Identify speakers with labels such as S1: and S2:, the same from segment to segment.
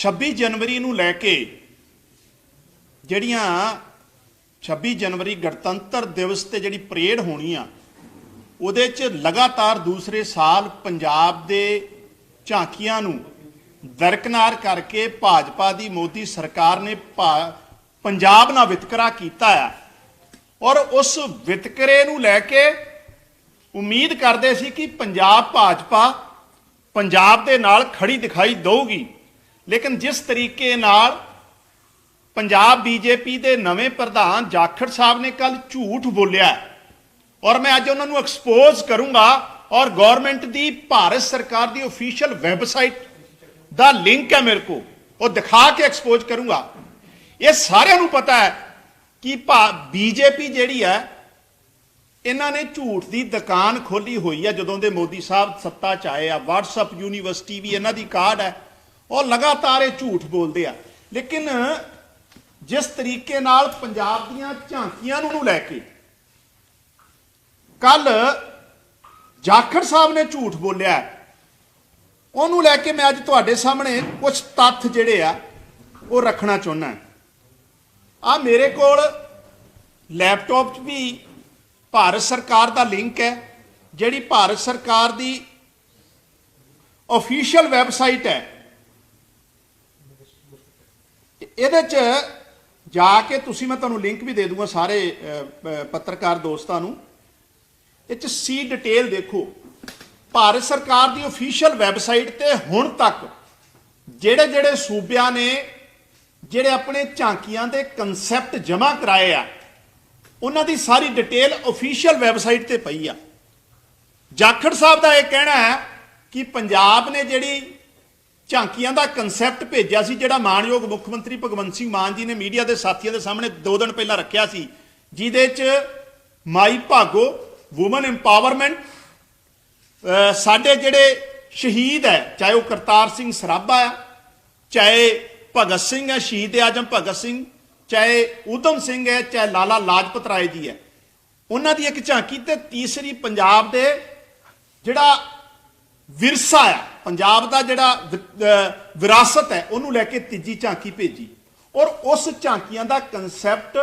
S1: 26 ਜਨਵਰੀ ਨੂੰ ਲੈ ਕੇ ਜਿਹੜੀਆਂ 26 ਜਨਵਰੀ ਗਣਤੰਤਰ ਦਿਵਸ ਤੇ ਜਿਹੜੀ ਪਰੇਡ ਹੋਣੀ ਆ, ਉਹਦੇ 'ਚ ਲਗਾਤਾਰ ਦੂਸਰੇ ਸਾਲ ਪੰਜਾਬ ਦੇ ਝਾਂਕੀਆਂ ਨੂੰ ਦਰਕਨਾਰ ਕਰਕੇ ਭਾਜਪਾ ਦੀ ਮੋਦੀ ਸਰਕਾਰ ਨੇ ਭਾ- ਪੰਜਾਬ ਨਾਲ ਵਿਤਕਰਾ ਕੀਤਾ ਆ। ਔਰ ਉਸ ਵਿਤਕਰੇ ਨੂੰ ਲੈ ਕੇ ਉਮੀਦ ਕਰਦੇ ਸੀ ਕਿ ਪੰਜਾਬ ਭਾਜਪਾ ਪੰਜਾਬ ਦੇ ਨਾਲ ਖੜੀ ਦਿਖਾਈ ਦਊਗੀ। ਲੇਕਿਨ ਜਿਸ ਤਰੀਕੇ ਨਾਲ ਪੰਜਾਬ ਬੀਜੇਪੀ ਦੇ ਨਵੇਂ ਪ੍ਰਧਾਨ ਜਾਖੜ ਸਾਹਿਬ ਨੇ ਕੱਲ ਝੂਠ ਬੋਲਿਆ ਔਰ ਮੈਂ ਅੱਜ ਉਹਨਾਂ ਨੂੰ ਐਕਸਪੋਜ਼ ਕਰੂੰਗਾ ਔਰ ਗਵਰਨਮੈਂਟ ਦੀ, ਭਾਰਤ ਸਰਕਾਰ ਦੀ ਅਫੀਸ਼ੀਅਲ ਵੈਬਸਾਈਟ ਦਾ ਲਿੰਕ ਹੈ ਮੇਰੇ ਕੋ ਉਹ ਦਿਖਾ ਕੇ ਐਕਸਪੋਜ਼ ਕਰੂੰਗਾ। ਇਹ ਸਾਰਿਆਂ ਨੂੰ ਪਤਾ ਹੈ ਕਿ ਬੀਜੇਪੀ ਜਿਹੜੀ ਹੈ, ਇਹਨਾਂ ਨੇ ਝੂਠ ਦੀ ਦੁਕਾਨ ਖੋਲੀ ਹੋਈ ਹੈ ਜਦੋਂ ਦੇ ਮੋਦੀ ਸਾਹਿਬ ਸੱਤਾ 'ਚ ਆਏ ਆ। WhatsApp ਯੂਨੀਵਰਸਿਟੀ ਵੀ ਇਹਨਾਂ ਦੀ ਕਾਰਡ ਹੈ। ਉਹ ਲਗਾਤਾਰ ਇਹ ਝੂਠ ਬੋਲਦੇ ਆ। ਲੇਕਿਨ ਜਿਸ ਤਰੀਕੇ ਨਾਲ ਪੰਜਾਬ ਦੀਆਂ ਝਾਂਕੀਆਂ ਨੂੰ ਲੈ ਕੇ ਕੱਲ ਜਾਖੜ ਸਾਹਿਬ ਨੇ ਝੂਠ ਬੋਲਿਆ। ਉਹਨੂੰ ਲੈ ਕੇ ਮੈਂ ਅੱਜ ਤੁਹਾਡੇ ਸਾਹਮਣੇ ਕੁਝ ਤੱਥ ਜਿਹੜੇ ਆ, ਉਹ ਰੱਖਣਾ ਚਾਹੁੰਦਾ। ਆ ਮੇਰੇ ਕੋਲ ਲੈਪਟਾਪ 'ਚ ਵੀ ਭਾਰਤ ਸਰਕਾਰ ਦਾ ਲਿੰਕ ਹੈ, ਜਿਹੜੀ ਭਾਰਤ ਸਰਕਾਰ ਦੀ ਅਫੀਸ਼ੀਅਲ ਵੈਬਸਾਈਟ ਹੈ। ਇਹਦੇ 'ਚ ਜਾ ਕੇ ਤੁਸੀਂ, ਮੈਂ ਤੁਹਾਨੂੰ ਲਿੰਕ ਵੀ ਦੇ ਦੂੰਗਾ ਸਾਰੇ ਪੱਤਰਕਾਰ ਦੋਸਤਾਂ ਨੂੰ। ਇਹ 'ਚ ਸੀ ਡਿਟੇਲ ਦੇਖੋ। ਭਾਰਤ ਸਰਕਾਰ ਦੀ ਅਫੀਸ਼ੀਅਲ ਵੈਬਸਾਈਟ ਤੇ ਹੁਣ ਤੱਕ ਜਿਹੜੇ ਜਿਹੜੇ ਸੂਬਿਆਂ ਨੇ ਜਿਹੜੇ ਆਪਣੇ ਝਾਂਕੀਆਂ ਦੇ ਕਨਸੈਪਟ ਜਮ੍ਹਾਂ ਕਰਾਏ ਆ, ਉਹਨਾਂ ਦੀ ਸਾਰੀ ਡਿਟੇਲ ਅਫੀਸ਼ੀਅਲ ਵੈਬਸਾਈਟ ਤੇ ਪਈ ਆ। ਜਾਖੜ ਸਾਹਿਬ ਦਾ ਇਹ ਕਹਿਣਾ ਹੈ ਕਿ ਪੰਜਾਬ ਨੇ ਜਿਹੜੀ ਝਾਂਕੀਆਂ ਦਾ ਕਨਸੈਪਟ ਭੇਜਿਆ ਸੀ, ਜਿਹੜਾ ਮਾਨਯੋਗ ਮੁੱਖ ਮੰਤਰੀ ਭਗਵੰਤ ਸਿੰਘ ਮਾਨ ਜੀ ਨੇ ਮੀਡੀਆ ਦੇ ਸਾਥੀਆਂ ਦੇ ਸਾਹਮਣੇ ਦੋ ਦਿਨ ਪਹਿਲਾਂ ਰੱਖਿਆ ਸੀ, ਜਿਹਦੇ 'ਚ ਮਾਈ ਭਾਗੋ ਔਮਨ ਇੰਪਾਵਰਮੈਂਟ ਸਾਡੇ ਜਿਹੜੇ ਸ਼ਹੀਦ ਹੈ, ਚਾਹੇ ਉਹ ਕਰਤਾਰ ਸਿੰਘ ਸਰਾਭਾ ਆ, ਚਾਹੇ ਭਗਤ ਸਿੰਘ ਹੈ, ਸ਼ਹੀਦ ਆਜਮ ਭਗਤ ਸਿੰਘ, ਚਾਹੇ ਊਧਮ ਸਿੰਘ ਹੈ, ਚਾਹੇ ਲਾਲਾ ਲਾਜਪਤ ਰਾਏ ਜੀ ਹੈ, ਉਹਨਾਂ ਦੀ ਇੱਕ ਝਾਂਕੀ ਤੇ ਤੀਸਰੀ ਪੰਜਾਬ ਦੇ ਜਿਹੜਾ ਵਿਰਸਾ ਆ ਪੰਜਾਬ ਦਾ ਜਿਹੜਾ ਵਿ- ਅਹ ਵਿਰਾਸਤ ਹੈ ਉਹਨੂੰ ਲੈ ਕੇ ਤੀਜੀ ਝਾਂਕੀ ਭੇਜੀ ਔਰ ਉਸ ਝਾਂਕੀਆਂ ਦਾ ਕਨਸੈਪਟ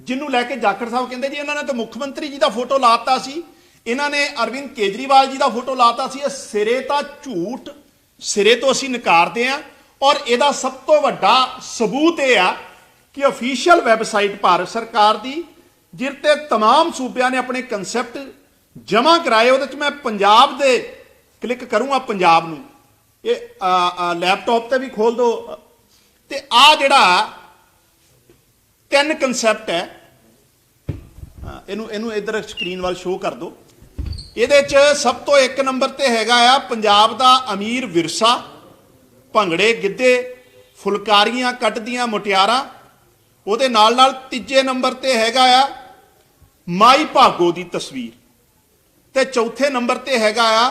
S1: ਜਿਹਨੂੰ ਲੈ ਕੇ ਜਾਖੜ ਸਾਹਿਬ ਕਹਿੰਦੇ ਜੀ ਇਹਨਾਂ ਨੇ ਤਾਂ ਮੁੱਖ ਮੰਤਰੀ ਜੀ ਦਾ ਫੋਟੋ ਲਾਤਾ ਸੀ ਇਹਨਾਂ ਨੇ ਅਰਵਿੰਦ ਕੇਜਰੀਵਾਲ ਜੀ ਦਾ ਫੋਟੋ ਲਾਤਾ ਸੀ ਇਹ ਸਿਰੇ ਤਾਂ ਝੂਠ ਸਿਰੇ ਤੋਂ ਅਸੀਂ ਨਕਾਰਦੇ ਹਾਂ ਔਰ ਇਹਦਾ ਸਭ ਤੋਂ ਵੱਡਾ ਸਬੂਤ ਇਹ ਆ ਕਿ ਅਫੀਸ਼ੀਅਲ ਵੈਬਸਾਈਟ ਭਾਰਤ ਸਰਕਾਰ ਦੀ ਜਿਰ ਤੇ तमाम ਸੂਬਿਆਂ ਨੇ ਆਪਣੇ ਕਨਸੈਪਟ ਜਮ੍ਹਾਂ ਕਰਾਏ ਉਹਦੇ ਚ ਮੈਂ ਪੰਜਾਬ ਦੇ ਕਲਿੱਕ ਕਰੂੰਗਾ ਪੰਜਾਬ ਨੂੰ। ਇਹ ਆ, ਲੈਪਟਾਪ ਤੇ ਵੀ ਖੋਲ ਦੋ। ਤੇ ਆ ਜਿਹੜਾ ਤਿੰਨ ਕਨਸੈਪਟ ਹੈ ਇਹਨੂੰ ਇਹਨੂੰ ਇਧਰ ਸਕਰੀਨ ਵੱਲ ਸ਼ੋਅ ਕਰ ਦਿਓ ਇਹਦੇ ਚ ਸਭ ਤੋਂ ਇੱਕ ਨੰਬਰ ਤੇ ਹੈਗਾ ਆ ਪੰਜਾਬ ਦਾ ਅਮੀਰ ਵਿਰਸਾ ਭੰਗੜੇ ਗਿੱਧੇ ਫੁਲਕਾਰੀਆਂ ਕੱਟਦੀਆਂ ਮੁਟਿਆਰਾਂ। ਉਹਦੇ ਨਾਲ ਨਾਲ ਤੀਜੇ ਨੰਬਰ ਤੇ ਹੈਗਾ ਆ ਮਾਈ ਭਾਗੋ ਦੀ ਤਸਵੀਰ। ਤੇ ਚੌਥੇ ਨੰਬਰ ਤੇ ਹੈਗਾ ਆ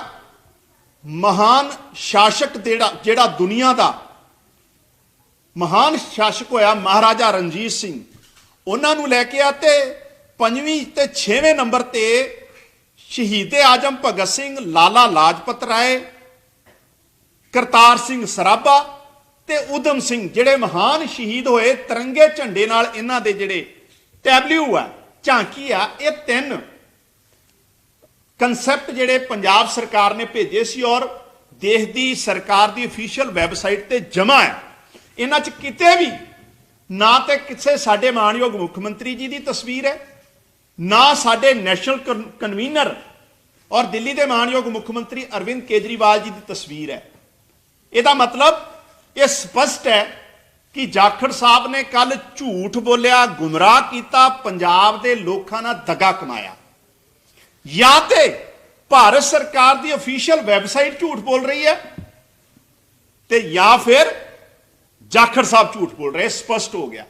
S1: ਮਹਾਨ ਸ਼ਾਸਕ ਜਿਹੜਾ ਜਿਹੜਾ ਦੁਨੀਆ ਦਾ ਮਹਾਨ ਸ਼ਾਸਕ ਹੋਇਆ ਮਹਾਰਾਜਾ ਰਣਜੀਤ ਸਿੰਘ। ਉਹਨਾਂ ਨੂੰ ਲੈ ਕੇ ਆ ਤੇ ਪੰਜਵੀਂ ਤੇ 6ਵੇਂ ਨੰਬਰ ਤੇ ਸ਼ਹੀਦੇ ਆਜਮ ਭਗਤ ਸਿੰਘ, ਲਾਲਾ ਲਾਜਪਤ ਰਾਏ, ਕਰਤਾਰ ਸਿੰਘ ਸਰਾਭਾ ਤੇ ਉਦਮ ਸਿੰਘ, ਜਿਹੜੇ ਮਹਾਨ ਸ਼ਹੀਦ ਹੋਏ, ਤਿਰੰਗੇ ਝੰਡੇ ਨਾਲ ਇਹਨਾਂ ਦੇ ਜਿਹੜੇ ਟੈਬਲਿਊ ਆ, ਝਾਂਕੀ ਆ, ਇਹ ਤਿੰਨ ਕਨਸੈਪਟ ਜਿਹੜੇ ਪੰਜਾਬ ਸਰਕਾਰ ਨੇ ਭੇਜੇ ਸੀ ਔਰ ਦੇਸ਼ ਦੀ ਸਰਕਾਰ ਦੀ ਅਫੀਸ਼ੀਅਲ ਵੈਬਸਾਈਟ ਤੇ ਜਮ੍ਹਾਂ ਹੈ। ਇਹਨਾਂ 'ਚ ਕਿਤੇ ਵੀ ਨਾ ਤੇ ਕਿਸੇ ਸਾਡੇ ਮਾਨਯੋਗ ਮੁੱਖ ਮੰਤਰੀ ਜੀ ਦੀ ਤਸਵੀਰ ਹੈ, ਨਾ ਸਾਡੇ ਨੈਸ਼ਨਲ ਕਨਵੀਨਰ ਔਰ ਦਿੱਲੀ ਦੇ ਮਾਨਯੋਗ ਮੁੱਖ ਮੰਤਰੀ ਅਰਵਿੰਦ ਕੇਜਰੀਵਾਲ ਜੀ ਦੀ ਤਸਵੀਰ ਹੈ। ਇਹਦਾ ਮਤਲਬ ਇਹ ਸਪਸ਼ਟ ਹੈ ਕਿ ਜਾਖੜ ਸਾਹਿਬ ਨੇ ਕੱਲ ਝੂਠ ਬੋਲਿਆ, ਗੁੰਮਰਾਹ ਕੀਤਾ, ਪੰਜਾਬ ਦੇ ਲੋਕਾਂ ਨਾਲ ਦਗਾ ਕਮਾਇਆ। ਜਾਂ ਤੇ ਭਾਰਤ ਸਰਕਾਰ ਦੀ ਅਫੀਸ਼ੀਅਲ ਵੈਬਸਾਈਟ ਝੂਠ ਬੋਲ ਰਹੀ ਹੈ ਤੇ ਜਾਂ ਫਿਰ ਜਾਖੜ ਸਾਹਿਬ ਝੂਠ ਬੋਲ ਰਹੇ, ਸਪਸ਼ਟ ਹੋ ਗਿਆ।